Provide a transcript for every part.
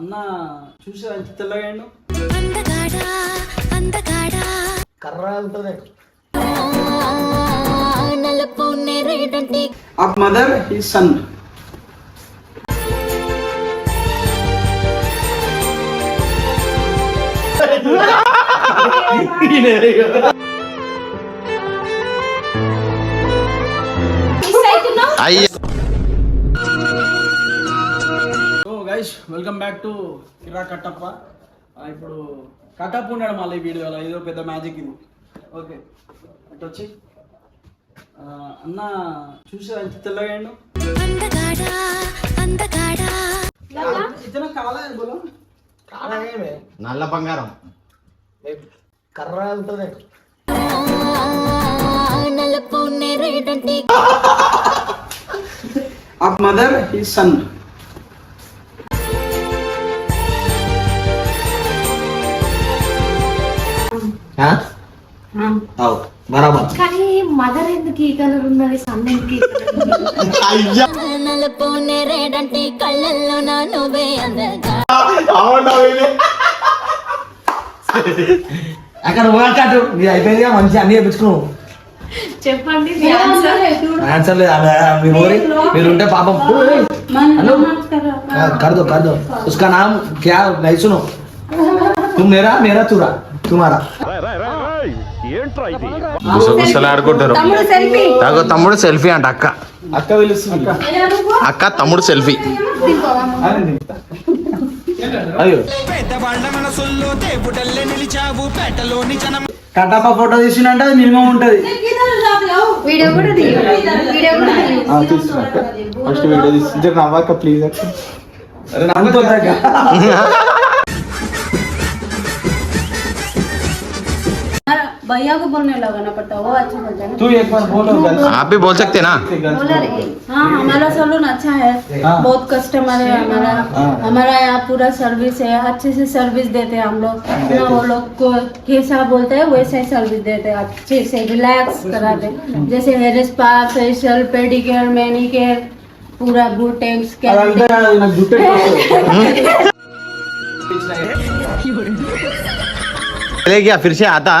అన్న చూసా ఎంత తెల్లగాడు అందగాడా అందగాడా కర్ర వెళ్తుంది నలుపు నేరేడంటి ఆఫ్ మదర్ హీ సన్. అయ్య. గైస్ వెల్కమ్ బ్యాక్ టు కిరా కట్టప్ప ఆ, ఇప్పుడు కట్టప్ప ఉన్నాడు మళ్ళీ ఈ వీడియోలో. ఏదో పెద్ద మ్యాజిక్ ఇది. ఓకే అటు వచ్చి అన్న చూసా ఇతను బోలో? కాలమే నల్ల బంగారం. కర్ర ఆఫ్ మదర్ హీ సన్ బరాబర్ కానీ మదర్ ఎందుకు ఈ కలర్ ఉన్నది సన్ ఎందుకు ఈ colour ఉన్నది? నలుపు నేరేడంటి కళ్ళల్లో నా నువ్వే అందగా అక్కడ ఓటాడు మీరు అయిపోయింది మంచి అన్ని చేయించుకున్నావు చెప్పండి మీ answer. ఆన్సర్ లేదు ఆమె- ఆమె మీ ఊరి మీరు ఉంటే పాపం हेलो हाँ, कर दो कर दो उसका नाम क्या नहीं सुनो तुम मेरा मेरा तुरा తుమారా. తమ్ముడు సెల్ఫీ. అంట అక్క. అక్క అక్క. తమ్ముడు సెల్ఫీ. కటప్ప ఫోటో తీసినంట మినిమం ఉంటది. వీడియో కూడా వీడియో ఫస్ట్ వీడియో తీసుకుంటే నవ్వాక ప్లీజ్ అక్క. అరే నవ్వుతుందక్క भैया को बोलने लगाना पड़ता अच्छा है वो अच्छा बोल जाएगा तू एक बार बोलो हाँ, आप भी बोल सकते ना। बोला रे। हाँ हमारा सैलून अच्छा है। बहुत कस्टमर है हमारा हमारा यहाँ पूरा सर्विस है अच्छे से सर्विस देते हैं हम लोग। ना वो लोग को कैसा बोलते हैं वैसे ही सर्विस देते हैं अच्छे से रिलैक्स कराते जैसे hair spa facial pedicure manicure पूरा बूटेक्स क्या गया फिर से आता।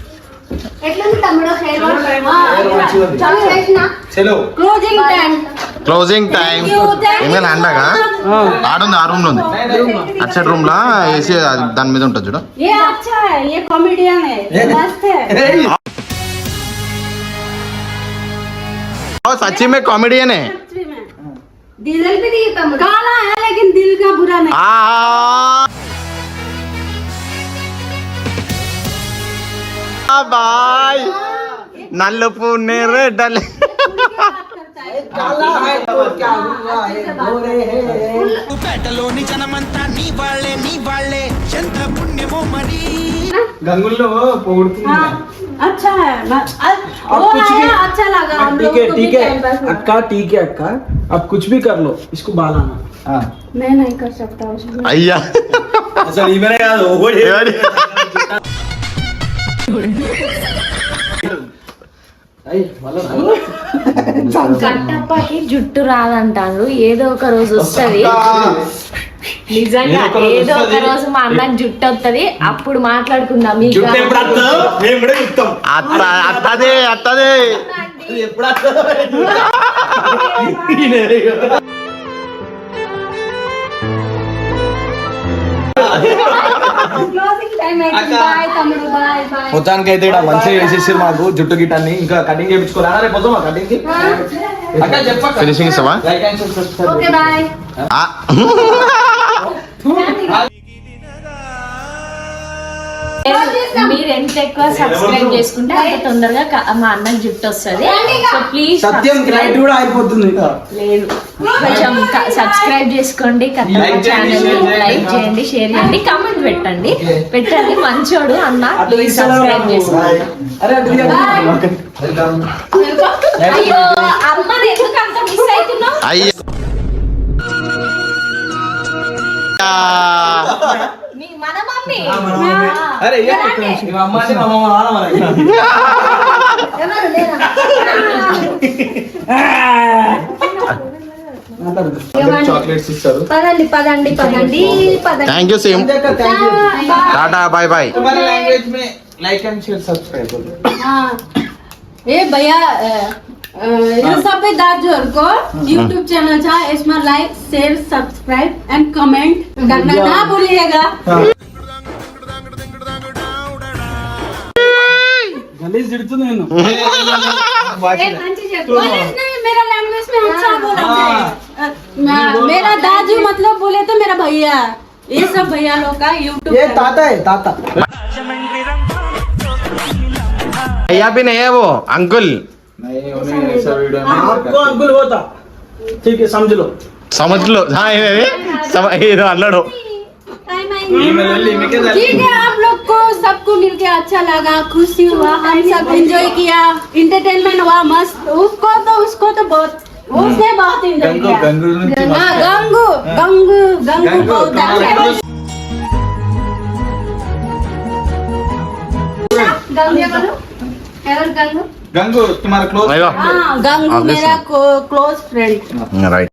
క్లోజింగ్ టైం ఇంకా అండగా? ఆడుంది ఆ రూమ్లో ఉంది. అచ్చటి రూమ్ లా? ఏసీ దాని మీద ఉంటుంది చూడ. सच्ची में कॉमेडियन है डीजल आ బాయ్ నలుపు నేరేడలే काला है तो क्या हुआ है गोरे है గంగుల్లో పొగుడుతుంది हाँ अच्छा है मैं- अ- अब वो कुछ भी आया अच्छा लगा हम ठीक लोग है को भी ठीक है टाइम पास हुआ। अक्का ठीक है अक्का अब कुछ भी कर लो इसको बालाना हाँ मैं नहीं कर सकता उसमें అయ్యా అసలు ఈమెనే కాదు ఎవరి- కట్టప్పకి జుట్టు రాదంటారు ఏదో ఒక రోజు వస్తది. నిజంగా ఏదో ఒక రోజు మా అన్నకి జుట్టు వస్తది అప్పుడు మాట్లాడుకుందాం. మీకు అత్తదే అత్తదే. మొత్తానికి అయితే ఇక్కడ మంచిగా వేసేసారు మాకు జుట్టు గిట్టాన్ని. ఇంకా కటింగ్ చేయించుకోవాలా. రేపు వద్దామా కటింగ్కి? అక్క చెప్పక్క ఫినిషింగ్ ఇస్తావా? లైక్ అండ్ మీరు ఎంత ఎక్కువ సబ్స్క్రైబ్ చేసుకుంటే అంత తొందరగా క- మా అన్నకి జుట్టు వస్తుంది. సో ప్లీజ్ సత్యం క్లైంట్ కూడా అయిపోతుంది లేదు. కొంచెం సబ్స్క్రైబ్ చేసుకోండి Like చేయండి, ఛానల్ share చేయండి. లైక్ చేయండి షేర్ చేయండి కామెంట్ పెట్టండి. పెట్టండి మంచోడు అన్న ప్లీజ్ సబ్స్క్రైబ్? చేసుకోండి. అరే అటు అయ్యో అమ్మని ఎందుకు అంత మిస్ అవుతున్నావు? అయ్యా. మన మమ్మీ. అరే అమ్మ అంటే మా మమ్మ వాళ్ళ పదండి Tata bye. Bye like and share subscribe ఏ భయ్యా ये सब दाजोर को यूट्यूब चैनल था इसमें like share subscribe and comment करना ना भूलिएगा గలీజ్ తిడుతుంది నేను गलत नहीं मेरा लैंग्वेज में अच्छा बोला जाए अ, मैं- मेरा दाजू मतलब बोले तो मेरा भैया ये सब भैया लोग का यूट्यूब ఏ తాత ఏ తాత भैया भी नहीं है वो अंकुल समझ लो। आप लोग को सबको मिलके अच्छा लगा खुशी हुआ हम सब एंजॉय किया इंटरटेनमेंट हुआ मस्त। उसको तो उसको तो बहुत उसने बहुत एंजॉय किया। गंगू हाँ, गंगू गंगू गंगू बहुत अच्छा गंगू गंगू। గంగు తుమారా క్లోజ్ గంగు మేరా క్లోజ్ ఫ్రెండ్ రైట్.